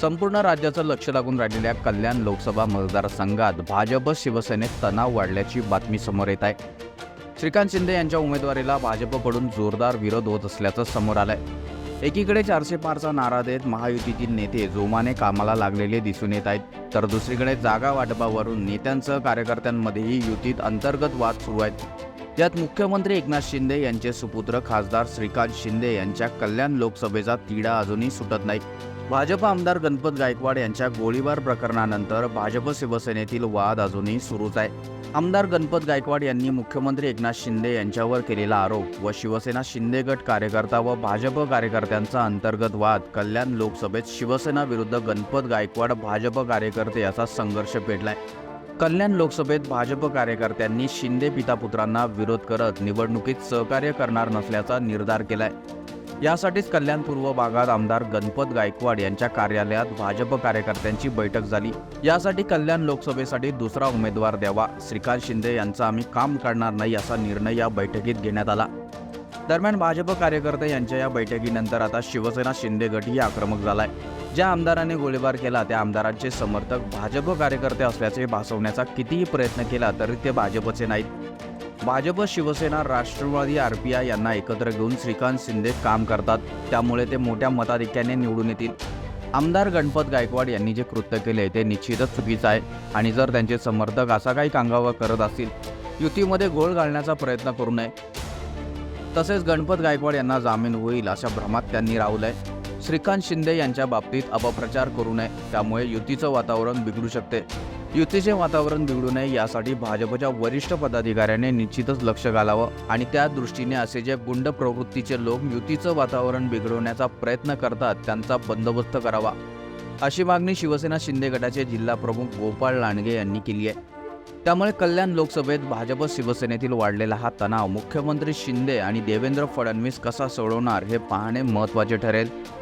संपूर्ण राज्याचं लक्ष लागून राहिलेल्या कल्याण लोकसभा मतदारसंघात भाजप शिवसेनेत तणाव वाढल्याची बातमी समोर येत आहे. श्रीकांत शिंदे यांच्या उमेदवारीला भाजपकडून जोरदार विरोध होत असल्याचं समोर आलंय. एकीकडे चारशे पारचा नारा देत महायुतीतील नेते जोमाने कामाला लागलेले दिसून येत आहेत तर दुसरीकडे जागा वाटपावरून नेत्यांसह कार्यकर्त्यांमध्येही युतीत अंतर्गत वाद सुरू आहेत. त्यात मुख्यमंत्री एकनाथ शिंदे यांचे सुपुत्र खासदार श्रीकांत शिंदे यांच्या कल्याण लोकसभेचा तिढा अजूनही सुटत नाही. भाजप आमदार गणपत गायकवाड यांच्या गोळीबार प्रकरणानंतर भाजप शिवसेनेतील वाद अजूनही सुरूच आहे. आमदार गणपत गायकवाड यांनी मुख्यमंत्री एकनाथ शिंदे यांच्यावर केलेला आरोप व शिवसेना शिंदे गट कार्यकर्ता व भाजप कार्यकर्त्यांचा अंतर्गत वाद कल्याण लोकसभेत शिवसेना विरुद्ध गणपत गायकवाड भाजप कार्यकर्ते याचा संघर्ष पेटलाय. कल्याण लोकसभेत भाजप कार्यकर्त्यांनी शिंदे पितापुत्रांना विरोध करत निवडणुकीत सहकार्य करणार नसल्याचा निर्धार केलाय. यासाठीच कल्याण पूर्व भागात आमदार गणपत गायकवाड यांच्या कार्यालयात भाजप कार्यकर्त्यांची बैठक झाली. यासाठी कल्याण लोकसभेसाठी दुसरा उमेदवार द्यावा श्रीकांत शिंदे यांचा आम्ही काम करणार नाही असा निर्णय या बैठकीत घेण्यात आला. दरम्यान भाजप कार्यकर्ते यांच्या या बैठकीनंतर आता शिवसेना शिंदे गटही आक्रमक झालाय. ज्या आमदाराने गोळीबार केला त्या आमदारांचे समर्थक भाजप कार्यकर्ते असल्याचे भासवण्याचा कितीही प्रयत्न केला तरी ते भाजपचे नाहीत. भाजप शिवसेना राष्ट्रवादी आरपीआय यांना एकत्र घेऊन श्रीकांत शिंदे काम करतात. त्यामुळे ते मोठ्या मताधिक्याने निवडून येतील. आमदार गणपत गायकवाड यांनी जे कृत्य केले ते निश्चितच चुकीचं आहे आणि जर त्यांचे समर्थक असा काही कांगावा करत असतील युतीमध्ये गोळ घालण्याचा प्रयत्न करू नये. तसेच गणपत गायकवाड यांना जामीन होईल अशा भ्रमात त्यांनी राहुलंय. श्रीकांत शिंदे यांच्या बाबतीत अपप्रचार करू नये त्यामुळे युतीचं वातावरण बिघडू शकते. युतीचे वातावरण बिघडू नये यासाठी भाजपच्या वरिष्ठ पदाधिकाऱ्याने निश्चितच लक्ष घालावं आणि त्या दृष्टीने असे जे गुंड प्रवृत्तीचे लोक युतीचं वातावरण बिघडवण्याचा प्रयत्न करतात त्यांचा बंदोबस्त करावा. अशी मागणी शिवसेना शिंदे गटाचे जिल्हा प्रमुख गोपाळ लांडगे यांनी केली आहे. त्यामुळे कल्याण लोकसभेत भाजप शिवसेनेतील वाढलेला हा तणाव. मुख्यमंत्री शिंदे आणि देवेंद्र फडणवीस कसा सोडवणार हे पाहणे महत्त्वाचे ठरेल.